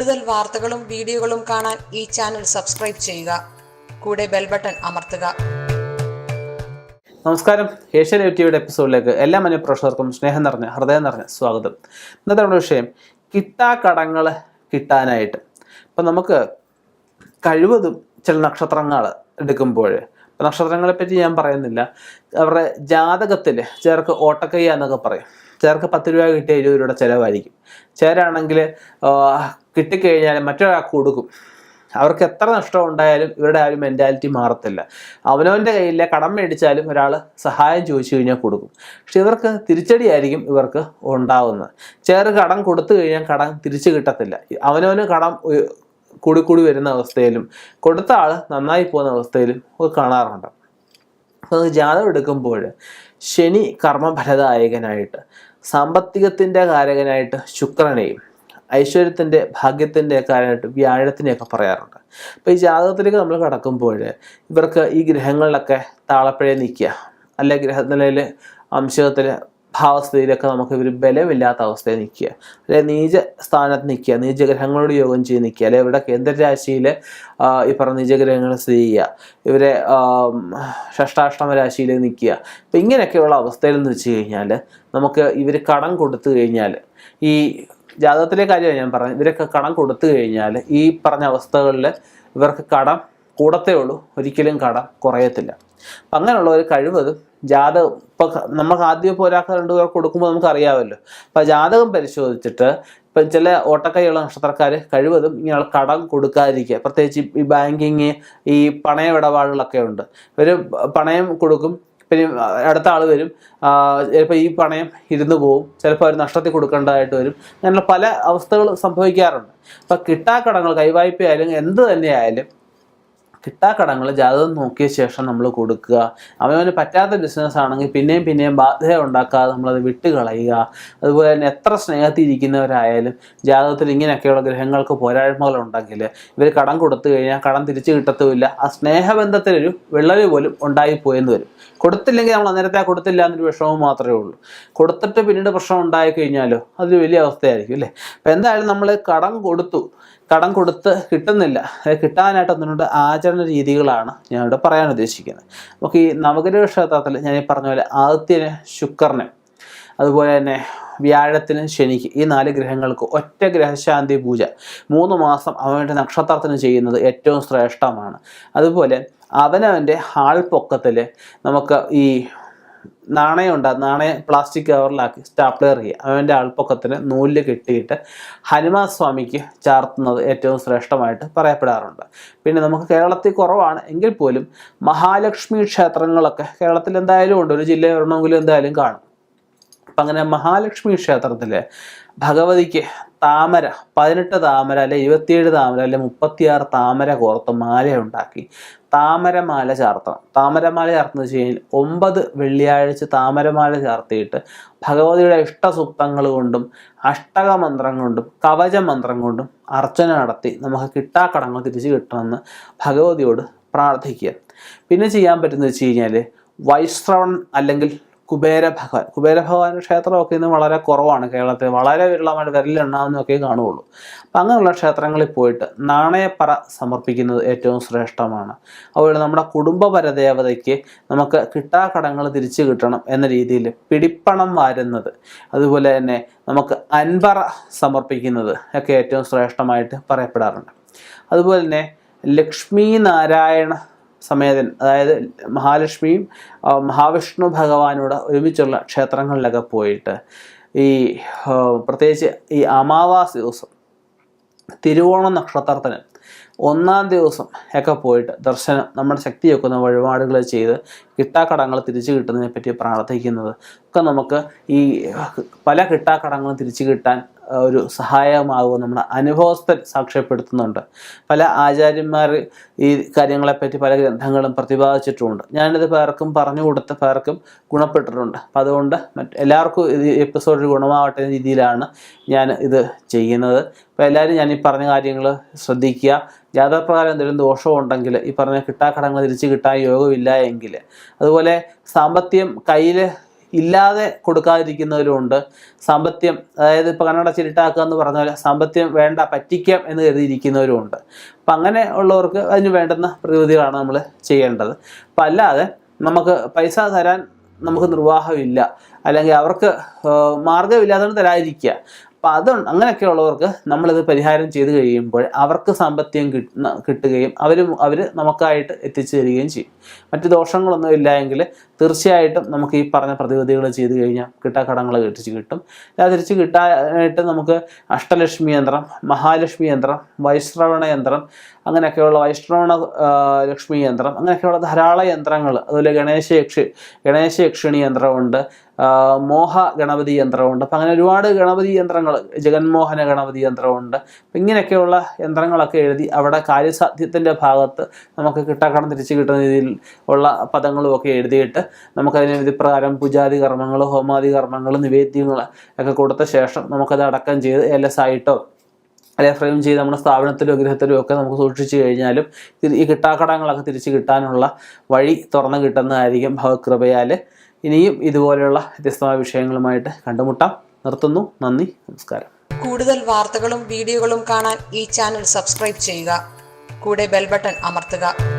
കൂടുതൽ വാർത്തകളും വീഡിയോകളും കാണാൻ ഈ ചാനൽ സബ്സ്ക്രൈബ് ചെയ്യുക. കൂടെ ബെൽ ബട്ടൺ അമർത്തുക. നമസ്കാരം. ഏഷ്യൻ ടിവിയുടെ എപ്പിസോഡിലേക്ക് എല്ലാ മനുപ്രേക്ഷകർക്കും സ്നേഹം നിറഞ്ഞ ഹൃദയം നിറഞ്ഞ സ്വാഗതം. ഇന്നത്തെ നമ്മുടെ വിഷയം കിട്ടാക്കടങ്ങൾ കിട്ടാനായിട്ട്. ഇപ്പം നമുക്ക് കഴിവതും ചില നക്ഷത്രങ്ങൾ എടുക്കുമ്പോൾ നക്ഷത്രങ്ങളെ പറ്റി ഞാൻ പറയുന്നില്ല. അവരുടെ ജാതകത്തിൽ ചിലർക്ക് ഓട്ടക്കയ്യ എന്നൊക്കെ പറയും. ചിലർക്ക് പത്ത് രൂപ കിട്ടിയ ഇരുപത് രൂപയുടെ ചിലവായിരിക്കും. ചിലരാണെങ്കിൽ കിട്ടിക്കഴിഞ്ഞാൽ മറ്റൊരാൾക്ക് കൊടുക്കും. അവർക്ക് എത്ര നഷ്ടം ഉണ്ടായാലും ഇവരുടെ ആ ഒരു മെന്റാലിറ്റി മാറത്തില്ല. അവനവന്റെ കയ്യിലെ കടം മേടിച്ചാലും ഒരാൾ സഹായം ചോദിച്ചു കഴിഞ്ഞാൽ കൊടുക്കും. പക്ഷെ ഇവർക്ക് തിരിച്ചടിയായിരിക്കും ഇവർക്ക് ഉണ്ടാവുന്നത്. ചേറ് കടം കൊടുത്തു കഴിഞ്ഞാൽ കടം തിരിച്ചു കിട്ടത്തില്ല. അവനവന് കടം കൂടി കൂടി വരുന്ന അവസ്ഥയിലും കൊടുത്ത ആൾ നന്നായി പോകുന്ന അവസ്ഥയിലും ഒക്കെ കാണാറുണ്ട്. അപ്പോൾ ജാതകം എടുക്കുമ്പോൾ ശനി കർമ്മഫലദായകനായിട്ട് സാമ്പത്തികത്തിന്റെ കാരകനായിട്ട് ശുക്രനെയും ഐശ്വര്യത്തിന്റെ ഭാഗ്യത്തിന്റെ കാരനായിട്ട് വ്യാഴത്തിനെയൊക്കെ പറയാറുണ്ട്. അപ്പോൾ ഈ ജാതകത്തിലേക്ക് നമ്മൾ കടക്കുമ്പോൾ ഇവർക്ക് ഈ ഗ്രഹങ്ങളിലൊക്കെ താളപ്പഴയെ നിൽക്കുക അല്ലെ ഗ്രഹനിലയിൽ അംശത്തിൽ ഭാവസ്ഥയിലൊക്കെ നമുക്ക് ഇവർ ബലമില്ലാത്ത അവസ്ഥയിൽ നിൽക്കുക അല്ലെ നീച സ്ഥാനത്ത് നിൽക്കുക നീചഗ്രഹങ്ങളോട് യോഗം ചെയ്ത് നിൽക്കുക അല്ലെ ഇവരുടെ കേന്ദ്രരാശിയിൽ ഈ പറഞ്ഞ നീചഗ്രഹങ്ങൾ സ്ഥിതി ചെയ്യുക ഇവരെ ഷഷ്ടാഷ്ടമ രാശിയിൽ നിൽക്കുക അപ്പം ഇങ്ങനെയൊക്കെയുള്ള അവസ്ഥയിൽ എന്ന് വെച്ച് കഴിഞ്ഞാൽ നമുക്ക് ഇവർ കടം കൊടുത്തു കഴിഞ്ഞാൽ ഈ ജാതകത്തിലെ കാര്യമാണ് ഞാൻ പറഞ്ഞത്. ഇവരൊക്കെ കടം കൊടുത്തു കഴിഞ്ഞാൽ ഈ പറഞ്ഞ അവസ്ഥകളിൽ ഇവർക്ക് കടം കൂടത്തേ ഉള്ളൂ. ഒരിക്കലും കടം കുറയത്തില്ല. അപ്പം അങ്ങനെയുള്ള ഒരു കഴിവതും ജാതകം ഇപ്പം നമുക്ക് ആദ്യം ഇപ്പോൾ ഒരാൾക്ക് രണ്ടു പേർ കൊടുക്കുമ്പോൾ നമുക്ക് അറിയാമല്ലോ. അപ്പം ജാതകം പരിശോധിച്ചിട്ട് ഇപ്പം ചില ഓട്ടക്കൈയുള്ള നക്ഷത്രക്കാർ കഴിവതും ഇങ്ങനെ കടം കൊടുക്കാതിരിക്കുക. പ്രത്യേകിച്ച് ഈ ബാങ്കിങ് ഈ പണയമിടപാടുകളൊക്കെ ഉണ്ട്. ഇവർ പണയം കൊടുക്കും. പിന്നെ അടുത്ത ആൾ വരും. ചിലപ്പോൾ ഈ പണയം ഇരുന്ന് പോവും. ചിലപ്പോൾ അവർ നഷ്ടത്തിൽ കൊടുക്കേണ്ടതായിട്ട് വരും. അങ്ങനെയുള്ള പല അവസ്ഥകൾ സംഭവിക്കാറുണ്ട്. അപ്പം കിട്ടാക്കടങ്ങൾ കൈവായ്പയായാലും എന്ത് തന്നെയായാലും കിട്ടാക്കടങ്ങൾ ജാതകം നോക്കിയ ശേഷം നമ്മൾ കൊടുക്കുക. അവനവന് പറ്റാത്ത ബിസിനസ് ആണെങ്കിൽ പിന്നെയും പിന്നെയും ബാധ്യത ഉണ്ടാക്കാതെ നമ്മളത് വിട്ടുകളയുക. അതുപോലെ തന്നെ എത്ര സ്നേഹത്തിൽ ഇരിക്കുന്നവരായാലും ജാതകത്തിൽ ഇങ്ങനെയൊക്കെയുള്ള ഗ്രഹങ്ങൾക്ക് പോരായ്മകൾ ഉണ്ടെങ്കിൽ ഇവർ കടം കൊടുത്തു കഴിഞ്ഞാൽ കടം തിരിച്ചു കിട്ടത്തുമില്ല. ആ സ്നേഹബന്ധത്തിലൊരു വിള്ളൽ പോലും ഉണ്ടായിപ്പോയെന്ന് വരും. കൊടുത്തില്ലെങ്കിൽ നമ്മൾ അന്നേരത്തെ കൊടുത്തില്ല എന്നൊരു വിഷമം മാത്രമേ ഉള്ളൂ. കൊടുത്തിട്ട് പിന്നീട് പ്രശ്നം ഉണ്ടായി കഴിഞ്ഞാലോ അതൊരു വലിയ അവസ്ഥയായിരിക്കും അല്ലേ? അപ്പം എന്തായാലും നമ്മൾ കടം കൊടുത്തു. കടം കൊടുത്ത് കിട്ടുന്നില്ല. കിട്ടാനായിട്ട് അതിനോട് ആചരണ രീതികളാണ് ഞാൻ ഇവിടെ പറയാൻ ഉദ്ദേശിക്കുന്നത്. നമുക്ക് ഈ നവഗ്രഹ ക്ഷേത്രത്തിൽ ഞാൻ ഈ പറഞ്ഞ പോലെ ആദിത്യന് ശുക്രന് അതുപോലെ തന്നെ വ്യാഴത്തിന് ശനിക്ക് ഈ നാല് ഗ്രഹങ്ങൾക്ക് ഒറ്റ ഗ്രഹശാന്തി പൂജ. മൂന്ന് മാസം അവന്റെ നക്ഷത്രത്തിന് ചെയ്യുന്നത് ഏറ്റവും ശ്രേഷ്ഠമാണ്. അതുപോലെ അവനവന്റെ ആൾപ്പൊക്കത്തിൽ നമുക്ക് ഈ നാണയം ഉണ്ട് നാണയം പ്ലാസ്റ്റിക് കവറിലാക്കി സ്റ്റാപ്ലർ ചെയ്യുക അവന്റെ ആൾപ്പൊക്കത്തിന് നൂൽ കെട്ടിയിട്ട് ഹനുമാൻ സ്വാമിക്ക് ചാർത്തുന്നത് ഏറ്റവും ശ്രേഷ്ഠമായിട്ട് പറയപ്പെടാറുണ്ട്. പിന്നെ നമുക്ക് കേരളത്തിൽ കുറവാണ്. എങ്കിൽ പോലും മഹാലക്ഷ്മി ക്ഷേത്രങ്ങളൊക്കെ കേരളത്തിൽ എന്തായാലും ഉണ്ട്. ഒരു ജില്ല വരണമെങ്കിലും എന്തായാലും കാണും. അപ്പം അങ്ങനെ മഹാലക്ഷ്മി ക്ഷേത്രത്തിൽ ഭഗവതിക്ക് താമര പതിനെട്ട് താമര അല്ലെ ഇരുപത്തിയേഴ് താമര അല്ലെ മുപ്പത്തിയാറ് താമര കോർത്ത് മാല ഉണ്ടാക്കി താമരമാല ചാർത്തണം. താമരമാല ചാർത്തുന്നത് വെച്ച് കഴിഞ്ഞാൽ ഒമ്പത് വെള്ളിയാഴ്ച താമരമാല ചാർത്തിയിട്ട് ഭഗവതിയുടെ ഇഷ്ടസൂക്തങ്ങൾ കൊണ്ടും അഷ്ടകമന്ത്രം കൊണ്ടും കവചമന്ത്രം കൊണ്ടും അർച്ചന നടത്തി നമുക്ക് കിട്ടാക്കടങ്ങൾ തിരിച്ചു കിട്ടണമെന്ന് ഭഗവതിയോട് പ്രാർത്ഥിക്കുക. പിന്നെ ചെയ്യാൻ പറ്റുന്നത് വെച്ച് കഴിഞ്ഞാൽ വൈശ്രവൺ അല്ലെങ്കിൽ കുബേര ഭഗവാൻ. കുബേര ഭഗവാൻ ക്ഷേത്രമൊക്കെ ഇന്ന് വളരെ കുറവാണ് കേരളത്തിൽ. വളരെ വിരളമായിട്ട് വിരലിലെണ്ണാവുന്നൊക്കെ കാണുകയുള്ളൂ. അപ്പം അങ്ങനെയുള്ള ക്ഷേത്രങ്ങളിൽ പോയിട്ട് നാണയപ്പറ സമർപ്പിക്കുന്നത് ഏറ്റവും ശ്രേഷ്ഠമാണ്. അതുപോലെ നമ്മുടെ കുടുംബപരദേവതയ്ക്ക് നമുക്ക് കിട്ടാക്കടങ്ങൾ തിരിച്ചു കിട്ടണം എന്ന രീതിയിൽ പിടിപ്പണം വാരുന്നത്. അതുപോലെ തന്നെ നമുക്ക് അൻപറ സമർപ്പിക്കുന്നത് ഒക്കെ ഏറ്റവും ശ്രേഷ്ഠമായിട്ട് പറയപ്പെടാറുണ്ട്. അതുപോലെ തന്നെ ലക്ഷ്മി നാരായണ സമേതൻ അതായത് മഹാലക്ഷ്മിയും മഹാവിഷ്ണു ഭഗവാനോട് ഒരുമിച്ചുള്ള ക്ഷേത്രങ്ങളിലൊക്കെ പോയിട്ട് ഈ പ്രത്യേകിച്ച് ഈ അമാവാസി ദിവസം തിരുവോണ നക്ഷത്രത്തിന് ഒന്നാം ദിവസം ഒക്കെ പോയിട്ട് ദർശനം നമ്മുടെ ശക്തി വെക്കുന്ന വഴിപാടുകൾ ചെയ്ത് കിട്ടാക്കടങ്ങൾ തിരിച്ചു കിട്ടുന്നതിനെ പറ്റി പ്രാർത്ഥിക്കുന്നത് ഒക്കെ നമുക്ക് ഈ പല കിട്ടാക്കടങ്ങളും തിരിച്ചു കിട്ടാൻ ഒരു സഹായമാകും നമ്മുടെ അനുഭവസ്ഥൻ സാക്ഷ്യപ്പെടുത്തുന്നുണ്ട്. പല ആചാര്യന്മാർ ഈ കാര്യങ്ങളെപ്പറ്റി പല ഗ്രന്ഥങ്ങളും പ്രതിപാദിച്ചിട്ടുമുണ്ട് ഞാനിത് പേർക്കും പറഞ്ഞു കൊടുത്ത പേർക്കും ഗുണപ്പെട്ടിട്ടുണ്ട്. അപ്പം അതുകൊണ്ട് മറ്റ് എല്ലാവർക്കും ഇത് എപ്പിസോഡ് ഗുണമാവട്ടെ എന്ന രീതിയിലാണ് ഞാൻ ഇത് ചെയ്യുന്നത്. അപ്പോൾ എല്ലാവരും ഞാൻ ഈ പറഞ്ഞ കാര്യങ്ങൾ ശ്രദ്ധിക്കുക. ജാതകപ്രകാരം എന്തെങ്കിലും ദോഷമുണ്ടെങ്കിൽ ഈ പറഞ്ഞ കിട്ടാക്കടങ്ങൾ തിരിച്ച് കിട്ടാൻ യോഗമില്ല എങ്കിൽ. അതുപോലെ സാമ്പത്തികം കയ്യിൽ ഇല്ലാതെ കൊടുക്കാതിരിക്കുന്നവരും ഉണ്ട്. സാമ്പത്തികം അതായത് ഇപ്പോൾ കന്നഡ ചിരിട്ടാക്കുക എന്ന് പറഞ്ഞ പോലെ സാമ്പത്തികം വേണ്ട പറ്റിക്കാം എന്ന് കരുതിയിരിക്കുന്നവരും ഉണ്ട്. അപ്പം അങ്ങനെ ഉള്ളവർക്ക് അതിന് വേണ്ടുന്ന പ്രതിവിധികളാണ് നമ്മൾ ചെയ്യേണ്ടത്. അപ്പം അല്ലാതെ നമുക്ക് പൈസ തരാൻ നമുക്ക് നിർവാഹമില്ല. അല്ലെങ്കിൽ അവർക്ക് മാർഗമില്ലാതെ തരാതിരിക്കുക. അപ്പം അത് അങ്ങനെയൊക്കെയുള്ളവർക്ക് നമ്മളിത് പരിഹാരം ചെയ്ത് കഴിയുമ്പോൾ അവർക്ക് സാമ്പത്തികം കിട്ടുകയും അവർ അവർ നമുക്കായിട്ട് എത്തിച്ചു തരികയും ചെയ്യും. മറ്റ് ദോഷങ്ങളൊന്നും ഇല്ലായെങ്കിൽ തീർച്ചയായിട്ടും നമുക്ക് ഈ പറഞ്ഞ പ്രതിവിധികൾ ചെയ്ത് കഴിഞ്ഞാൽ കിട്ടാക്കടങ്ങൾ തിരിച്ച് കിട്ടും. തിരിച്ച് കിട്ടാനായിട്ട് നമുക്ക് അഷ്ടലക്ഷ്മി യന്ത്രം മഹാലക്ഷ്മി യന്ത്രം വൈശ്രവണ യന്ത്രം അങ്ങനെയൊക്കെയുള്ള വൈശ്രവണ ലക്ഷ്മി യന്ത്രം അങ്ങനെയൊക്കെയുള്ള ധാരാളം യന്ത്രങ്ങൾ അതുപോലെ ഗണേശ യക്ഷി ഗണേശ യക്ഷിണി യന്ത്രമുണ്ട് മോഹ ഗണപതി യന്ത്രമുണ്ട്. അപ്പം അങ്ങനെ ഒരുപാട് ഗണപതി യന്ത്രങ്ങൾ ജഗന്മോഹന ഗണപതി യന്ത്രമുണ്ട്. ഇങ്ങനെയൊക്കെയുള്ള യന്ത്രങ്ങളൊക്കെ എഴുതി അവിടെ കാര്യസാധ്യത്തിന്റെ ഭാഗത്ത് നമുക്ക് കിട്ടക്കണം തിരിച്ച് കിട്ടുന്ന രീതിയിൽ ഉള്ള പദങ്ങളും ഒക്കെ എഴുതിയിട്ട് നമുക്കതിന് വിധിപ്രകാരം പൂജാതി കർമ്മങ്ങൾ ഹോമാതി കർമ്മങ്ങൾ നിവേദ്യങ്ങൾ ഒക്കെ കൊടുത്ത ശേഷം നമുക്കത് അടക്കം ചെയ്ത് എൽ എസ് ആയിട്ടോ അല്ലെങ്കിൽ ഫ്രെയിം ചെയ്ത് നമ്മുടെ സ്ഥാപനത്തിലോ ഗൃഹത്തിലോ ഒക്കെ നമുക്ക് സൂക്ഷിച്ചു കഴിഞ്ഞാലും ഈ കിട്ടാക്കടങ്ങളൊക്കെ തിരിച്ച് കിട്ടാനുള്ള വഴി തുറന്നു കിട്ടുന്നതായിരിക്കും ഭവകൃപയാൽ ഇനിയും ഇതുപോലെയുള്ള വ്യത്യസ്തമായ വിഷയങ്ങളുമായിട്ട് കണ്ടുമുട്ടാം. നിർത്തുന്നു. നന്ദി. നമസ്കാരം. കൂടുതൽ വാർത്തകളും വീഡിയോകളും കാണാൻ ഈ ചാനൽ സബ്സ്ക്രൈബ് ചെയ്യുക. കൂടെ ബെൽബട്ടൺ അമർത്തുക.